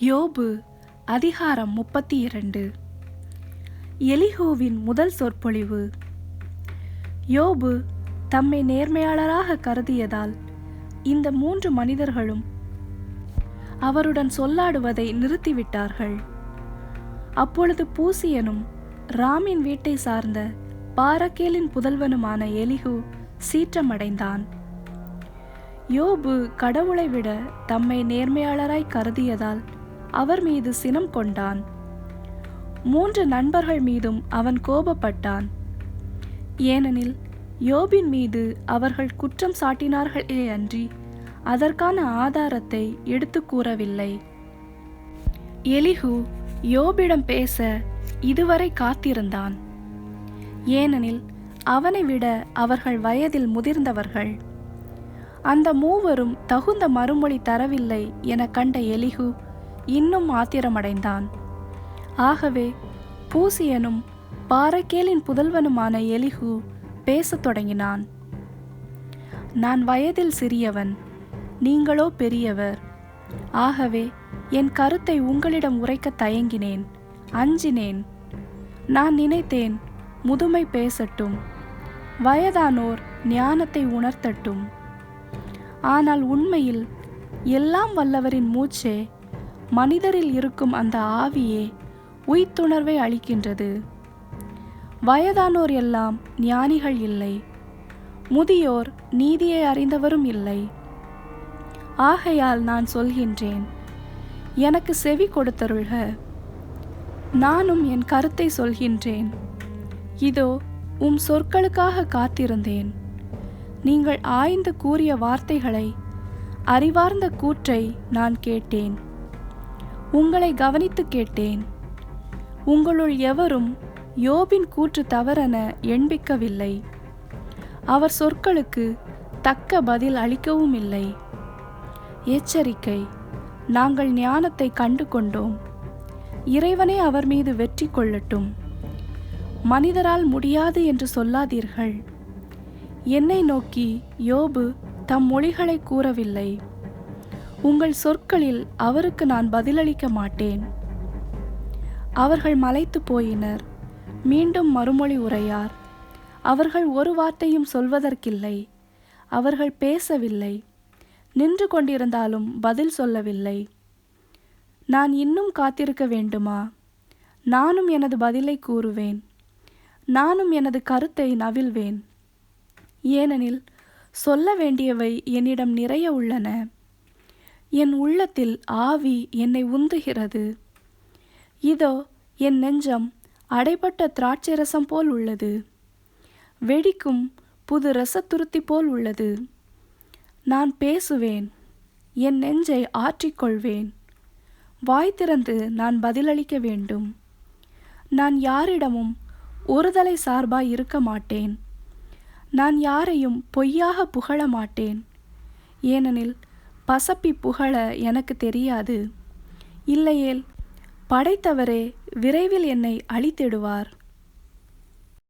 யோபு அதிகாரம் முப்பத்தி இரண்டு எலிஹூவின் முதல் சொற்பொழிவு. யோபு தம்மை நேர்மையாளராக கருதியதால் இந்த மூன்று மனிதர்களும் அவருடன் சொல்லாடுவதை நிறுத்திவிட்டார்கள். அப்பொழுது பூசியனும் ராமின் வீட்டை சார்ந்த பாரக்கேலின் புதல்வனுமான எலிகு சீற்றமடைந்தான். யோபு கடவுளை விட தம்மை நேர்மையாளராய் கருதியதால் அவர் மீது சினம் கொண்டான். மூன்று நண்பர்கள் மீதும் அவன் கோபப்பட்டான். ஏனெனில் யோபின் மீது அவர்கள் குற்றம் சாட்டினார்களே அன்றி அதற்கான ஆதாரத்தை எடுத்து கூறவில்லை. எலிஹு யோபிடம் பேச இதுவரை காத்திருந்தான். ஏனெனில் அவனை விட அவர்கள் வயதில் முதிர்ந்தவர்கள். அந்த மூவரும் தகுந்த மறுமொழி தரவில்லை என கண்ட எலிஹு இன்னும் ஆத்திரமடைந்தான். ஆகவே பூசியனும் பாரக்கேலின் புதல்வனுமான எலிஹு பேசத் தொடங்கினான். நான் வயதில் சிறியவன் நீங்களோ பெரியவர். ஆகவே என் கருத்தை உங்களிடம் உரைக்க தயங்கினேன் அஞ்சினேன். நான் நினைத்தேன் முதுமை பேசட்டும் வயதானோர் ஞானத்தை உணர்த்தட்டும். ஆனால் உண்மையில் எல்லாம் வல்லவரின் மூச்சே மனிதரில் இருக்கும் அந்த ஆவியே உய்த்துணர்வை அளிக்கின்றது. வயதானோர் எல்லாம் ஞானிகள் இல்லை. முதியோர் நீதியை அறிந்தவரும் இல்லை. ஆகையால் நான் சொல்கின்றேன் எனக்கு செவி கொடுத்தருள்க. நானும் என் கருத்தை சொல்கின்றேன். இதோ உம் சொற்களுக்காக காத்திருந்தேன். நீங்கள் ஆய்ந்து கூறிய வார்த்தைகளை அறிவார்ந்த கூற்றை நான் கேட்டேன். உங்களை கவனித்து கேட்டேன். உங்களுள் எவரும் யோபின் கூற்று தவறென எண்பிக்கவில்லை. அவர் சொற்களுக்கு தக்க பதில் அளிக்கவும் இல்லை எச்சரிக்கை நாங்கள் ஞானத்தை கண்டு கொண்டோம் இறைவனே அவர் மீது வெற்றி கொள்ளட்டும். மனிதரால் முடியாது என்று சொல்லாதீர்கள். என்னை நோக்கி யோபு தம் மொழிகளை கூறவில்லை. உங்கள் சொற்களில் அவருக்கு நான் பதிலளிக்க மாட்டேன். அவர்கள் மலைத்து போயினர். மீண்டும் மறுமொழி உரையார். அவர்கள் ஒரு வார்த்தையும் சொல்வதற்கில்லை. அவர்கள் பேசவில்லை. நின்று கொண்டிருந்தாலும் பதில் சொல்லவில்லை. நான் இன்னும் காத்திருக்க வேண்டுமா? நானும் எனது பதிலை கூறுவேன். நானும் எனது கருத்தை நவில்வேன் ஏனெனில் சொல்ல வேண்டியவை என்னிடம் நிறைய உள்ளன. என் உள்ளத்தில் ஆவி என்னை உந்துகிறது. இதோ என் நெஞ்சம் அடைபட்ட திராட்சை ரசம் போல் உள்ளது. வெடிக்கும் புது ரசத்துருத்தி போல் உள்ளது. நான் பேசுவேன் என் நெஞ்சை ஆற்றிக்கொள்வேன். வாய் திறந்து நான் பதிலளிக்க வேண்டும். நான் யாரிடமும் ஒருதலை சார்பாய் இருக்க மாட்டேன். நான் யாரையும் பொய்யாக புகழ மாட்டேன். ஏனெனில் பசப்பி புகழ எனக்கு தெரியாது. இல்லையேல் படைத்தவரே விரைவில் என்னை அழித்திடுவார்.